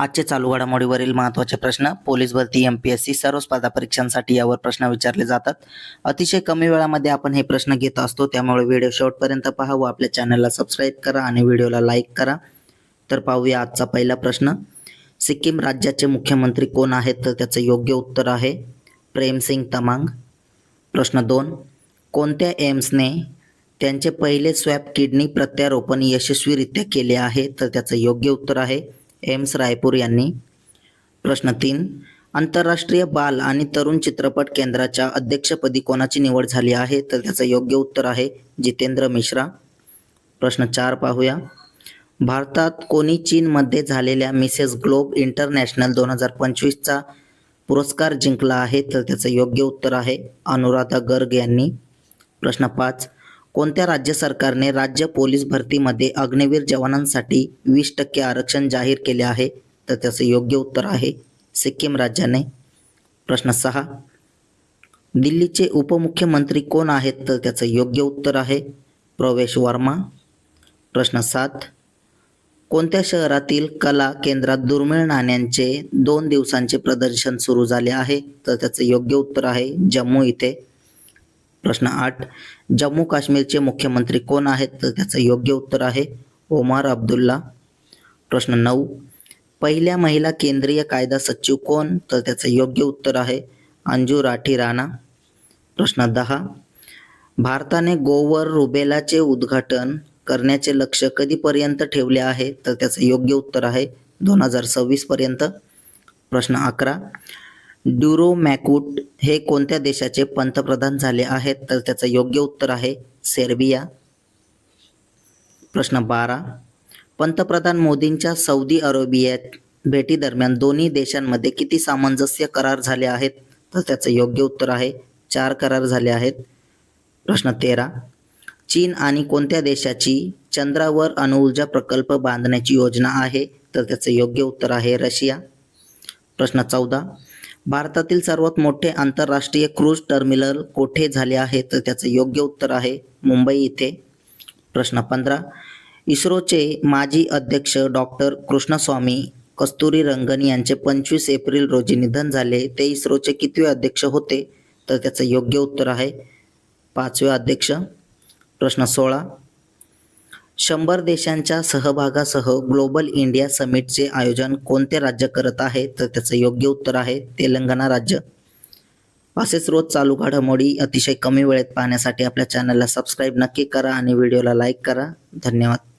आजचे चालू घडामोडीवरील महत्त्वाचे प्रश्न पोलीस भरती एम पी एस सी सर्व स्पर्धा परीक्षांसाठी यावर प्रश्न विचारले जातात. अतिशय कमी वेळामध्ये आपण हे प्रश्न घेत असतो त्यामुळे व्हिडिओ शेवटपर्यंत पहा व आपल्या चॅनलला सबस्क्राईब करा आणि व्हिडिओला लाईक करा. तर पाहूया आजचा पहिला प्रश्न. सिक्कीम राज्याचे मुख्यमंत्री कोण आहेत? तर त्याचं योग्य उत्तर आहे प्रेमसिंग तमांग. प्रश्न दोन. कोणत्या एम्सने त्यांचे पहिले स्वॅप किडनी प्रत्यारोपण यशस्वीरित्या केले आहे? तर त्याचं योग्य उत्तर आहे एम्स रायपूर यांनी. प्रश्न तीन आंतरराष्ट्रीय बाल आणि तरुण चित्रपट केंद्राच्या अध्यक्षपदी कोणाची निवड झाली आहे? तर त्याचं योग्य उत्तर आहे जितेंद्र मिश्रा. प्रश्न चार पाहूया. भारतात कोणी चीनमध्ये झालेल्या मिसेस ग्लोब इंटरनॅशनल दोन हजार पंचवीसचा पुरस्कार जिंकला आहे? तर त्याचं योग्य उत्तर आहे अनुराधा गर्ग यांनी. प्रश्न पाच कोणत्या राज्य सरकारने राज्य पोलीस भरतीमध्ये अग्निवीर जवानांसाठी वीस टक्के आरक्षण जाहीर केले आहे? तर त्याचं योग्य उत्तर आहे सिक्कीम राज्याने. प्रश्न सहा. दिल्लीचे उपमुख्यमंत्री कोण आहेत? तर त्याचं योग्य उत्तर आहे प्रवेश वर्मा. प्रश्न सात. कोणत्या शहरातील कला केंद्रात दुर्मिळ नाण्यांचे दोन दिवसांचे प्रदर्शन सुरू झाले आहे? तर त्याचं योग्य उत्तर आहे जम्मू इथे. प्रश्न आठ. जम्मू काश्मीरचे मुख्यमंत्री कोण आहेत? तर त्याचं योग्य उत्तर आहे ओमार अब्दुल्ला. प्रश्न नऊ. पहिल्या महिला केंद्रीय कायदा सचिव कोण? तर त्याचं योग्य उत्तर आहे अंजू राठी राणा. प्रश्न दहा. भारताने गोवर रुबेलाचे उद्घाटन करण्याचे लक्ष कधीपर्यंत ठेवले आहे? तर त्याचं योग्य उत्तर आहे दोन हजार सव्वीस पर्यंत. प्रश्न अकरा. ड्युरो मॅकूट हे कोणत्या देशाचे पंतप्रधान झाले आहेत? तर त्याचं योग्य उत्तर आहे सेर्बिया. प्रश्न बारा. पंतप्रधान मोदींच्या सौदी अरेबियात भेटीदरम्यान दोन्ही देशांमध्ये किती सामंजस्य करार झाले आहेत? तर त्याचं योग्य उत्तर आहे चार करार झाले आहेत. प्रश्न तेरा. चीन आणि कोणत्या देशाची चंद्रावर अणुऊर्जा प्रकल्प बांधण्याची योजना आहे? तर त्याचं योग्य उत्तर आहे रशिया. प्रश्न चौदा. भारतातील सर्वात मोठे आंतरराष्ट्रीय क्रूज टर्मिनल कोठे झाले आहे? तर त्याचं योग्य उत्तर आहे मुंबई इथे. प्रश्न पंधरा. इस्रोचे माजी अध्यक्ष डॉक्टर कृष्णस्वामी कस्तुरी रंगन यांचे पंचवीस एप्रिल रोजी निधन झाले. ते इस्रोचे कितवे अध्यक्ष होते? तर त्याचं योग्य उत्तर आहे पाचवे अध्यक्ष. प्रश्न सोळा. शंभर देशांच्या सहभागासह ग्लोबल इंडिया समिटचे आयोजन कोणते राज्य करत आहे? तर त्याचं योग्य उत्तर आहे तेलंगणा राज्य. असेच रोज चालू घडामोडी अतिशय कमी वेळेत पाहण्यासाठी आपल्या चॅनलला सबस्क्राईब नक्की करा आणि व्हिडिओला लाईक करा. धन्यवाद.